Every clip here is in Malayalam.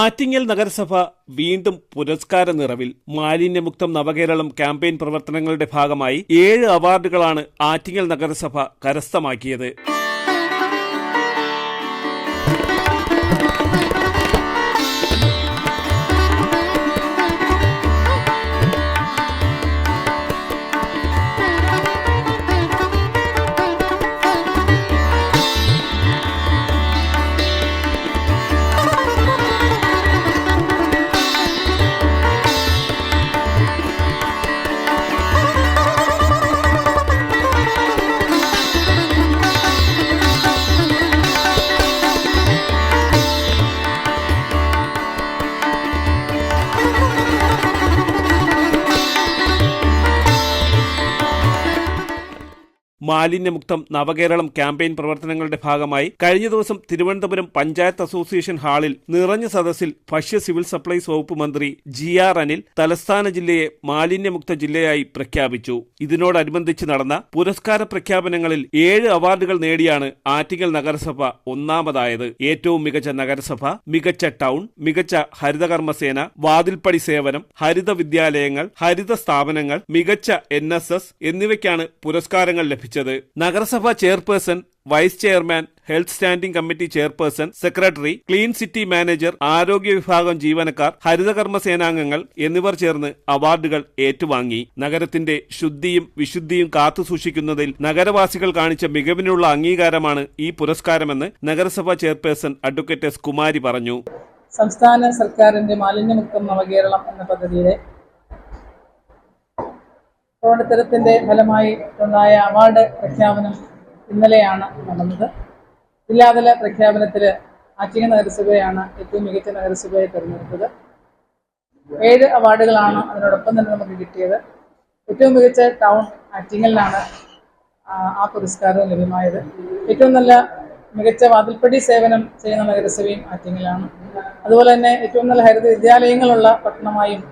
ആറ്റിങ്ങൽ നഗരസഭ വീണ്ടും പുരസ്കാര നിറവിൽ മാലിന്യമുക്തം നവകേരളം ക്യാമ്പയിൻ പ്രവർത്തനങ്ങളുടെ ഭാഗമായി ഏഴ് അവാർഡുകളാണ് ആറ്റിങ്ങൽ നഗരസഭ കരസ്ഥമാക്കിയത്. മാലിന്യമുക്തം നവകേരളം ക്യാമ്പയിൻ പ്രവർത്തനങ്ങളുടെ ഭാഗമായി കഴിഞ്ഞ ദിവസം തിരുവനന്തപുരം പഞ്ചായത്ത് അസോസിയേഷൻ ഹാളിൽ നിറഞ്ഞ സദസ്സിൽ ഭക്ഷ്യ സിവിൽ സപ്ലൈസ് വകുപ്പ് മന്ത്രി ജി ആർ അനിൽ തലസ്ഥാന ജില്ലയെ മാലിന്യമുക്ത ജില്ലയായി പ്രഖ്യാപിച്ചു. ഇതിനോടനുബന്ധിച്ച് നടന്ന പുരസ്കാര പ്രഖ്യാപനങ്ങളിൽ ഏഴ് അവാർഡുകൾ നേടിയാണ് ആറ്റിങ്ങൽ നഗരസഭ ഒന്നാമതായത്. ഏറ്റവും മികച്ച നഗരസഭ മികച്ച ടൗൺ മികച്ച ഹരിതകർമ്മസേന വാതിൽപ്പടി സേവനം ഹരിത വിദ്യാലയങ്ങൾ ഹരിത സ്ഥാപനങ്ങൾ മികച്ച എൻ എന്നിവയ്ക്കാണ് പുരസ്കാരങ്ങൾ ലഭിച്ചത്. നഗരസഭ chairperson vice chairman health standing committee chairperson secretary clean city manager ആരോഗ്യ വിഭാഗം ജീവനക്കാർ ഹരിതകർമ്മ സേനാംഗങ്ങൾ എന്നിവർ ചേർന്ന് അവാർഡുകൾ ഏറ്റുവാങ്ങി. നഗരത്തിന്റെ ശുദ്ധിയും വിശുദ്ധിയും കാത്തുസൂക്ഷിക്കുന്നതിൽ നഗരവാസികൾ കാണിച്ച മികവിനുള്ള അംഗീകാരമാണ് ഈ പുരസ്കാരമെന്ന് നഗരസഭാ ചെയർപേഴ്സൺ അഡ്വക്കേറ്റ് എസ് കുമാരി പറഞ്ഞു. സംസ്ഥാന സർക്കാരിന്റെ മാലിന്യമുക്തം നവകേരളം എന്ന പദ്ധതിയുടെ പ്രവർത്തനത്തിന്റെ ഫലമായി ഉണ്ടായ അവാർഡ് പ്രഖ്യാപനം ഇന്നലെയാണ് നടന്നത്. ജില്ലാതല പ്രഖ്യാപനത്തിൽ ആറ്റിങ്ങ നഗരസഭയാണ് ഏറ്റവും മികച്ച നഗരസഭയെ തിരഞ്ഞെടുത്തത്. ഏഴ് അവാർഡുകളാണ് അതിനോടൊപ്പം തന്നെ നമുക്ക് കിട്ടിയത്. ഏറ്റവും മികച്ച ടൗൺ ആറ്റിങ്ങലിനാണ് ആ പുരസ്കാരം ലഭ്യമായത്. ഏറ്റവും നല്ല മികച്ച വാതിൽപ്പടി സേവനം ചെയ്യുന്ന നഗരസഭയും ആറ്റിങ്ങലാണ്. അതുപോലെ തന്നെ ഏറ്റവും നല്ല ഹരിത വിദ്യാലയങ്ങളുള്ള പട്ടണമായും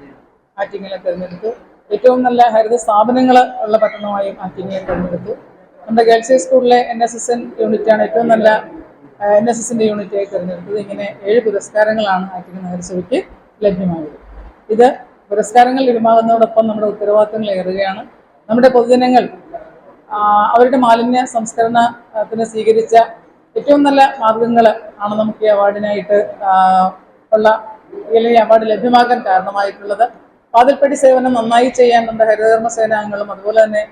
ആറ്റിങ്ങലെ തിരഞ്ഞെടുത്തു. ഏറ്റവും നല്ല ഹരിത സ്ഥാപനങ്ങൾ ഉള്ള പട്ടണമായും ആറ്റിങ്ങയെ തിരഞ്ഞെടുത്തു. നമ്മുടെ ഗേൾസ് ഹൈ സ്കൂളിലെ എൻ എസ് എസ് എൻ യൂണിറ്റാണ് ഏറ്റവും നല്ല എൻ എസ് എസിന്റെ യൂണിറ്റായി തിരഞ്ഞെടുത്തത്. ഇങ്ങനെ ഏഴ് പുരസ്കാരങ്ങളാണ് ആറ്റിങ്ങൽ നഗരസഭയ്ക്ക് ലഭ്യമായത്. ഇത് പുരസ്കാരങ്ങൾ ലഭ്യമാകുന്നതോടൊപ്പം നമ്മുടെ ഉത്തരവാദിത്തങ്ങൾ ഏറുകയാണ്. നമ്മുടെ പൊതുജനങ്ങൾ അവരുടെ മാലിന്യ സംസ്കരണത്തിന് സ്വീകരിച്ച ഏറ്റവും നല്ല മാർഗങ്ങൾ ആണ് നമുക്ക് ഈ അവാർഡിനായിട്ട് ഉള്ള അല്ലെങ്കിൽ അവാർഡ് ലഭ്യമാക്കാൻ കാരണമായിട്ടുള്ളത്. വാതിൽപ്പടി സേവനം നന്നായി ചെയ്യാൻ നമ്മുടെ ഹരിതകർമ്മ സേനാംഗങ്ങളും അതുപോലെ തന്നെ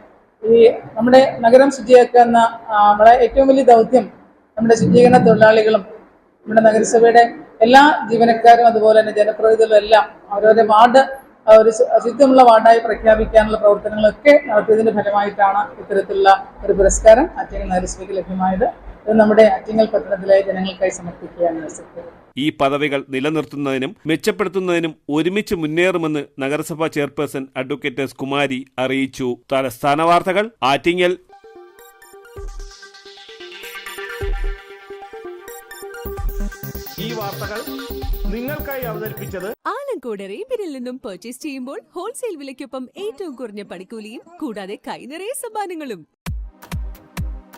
ഈ നമ്മുടെ നഗരം ശുചിയാക്കുന്ന നമ്മളെ ഏറ്റവും വലിയ ദൗത്യം നമ്മുടെ ശുചീകരണ തൊഴിലാളികളും നമ്മുടെ നഗരസഭയുടെ എല്ലാ ജീവനക്കാരും അതുപോലെ തന്നെ ജനപ്രതിനിധികളും എല്ലാം അവരവരുടെ വാർഡ് ഒരു ശുദ്ധമുള്ള വാർഡായി പ്രഖ്യാപിക്കാനുള്ള പ്രവർത്തനങ്ങളൊക്കെ നടത്തിയതിന്റെ ഫലമായിട്ടാണ് ഇത്തരത്തിലുള്ള ഒരു പുരസ്കാരം അച്ഛൻ നഗരസഭയ്ക്ക് ലഭ്യമായത്. ഇത് നമ്മുടെ അറ്റിങ്ങൽ പട്ടണത്തിലെ ജനങ്ങൾക്കായി സമർപ്പിക്കുകയാണ് നഗരസഭ ഈ പദവികൾ നിലനിർത്തുന്നതിനും മെച്ചപ്പെടുത്തുന്നതിനും ഒരുമിച്ച് മുന്നേറുമെന്ന് നഗരസഭാ ചെയർപേഴ്സൺ അഡ്വക്കേറ്റ് എസ് കുമാരി അറിയിച്ചു. തലസ്ഥാന വാർത്തകൾ ആറ്റിങ്ങൽ. ഈ വാർത്തകൾ നിങ്ങൾക്കായി അവതരിപ്പിച്ചത് ആലങ്കോട് റേബിനിൽ നിന്നും പർച്ചേസ് ചെയ്യുമ്പോൾ ഹോൾസെയിൽ വിലയ്ക്കൊപ്പം ഏറ്റവും കുറഞ്ഞ പണിക്കൂലിയും കൂടാതെ കൈനിറയ സമ്മാനങ്ങളും.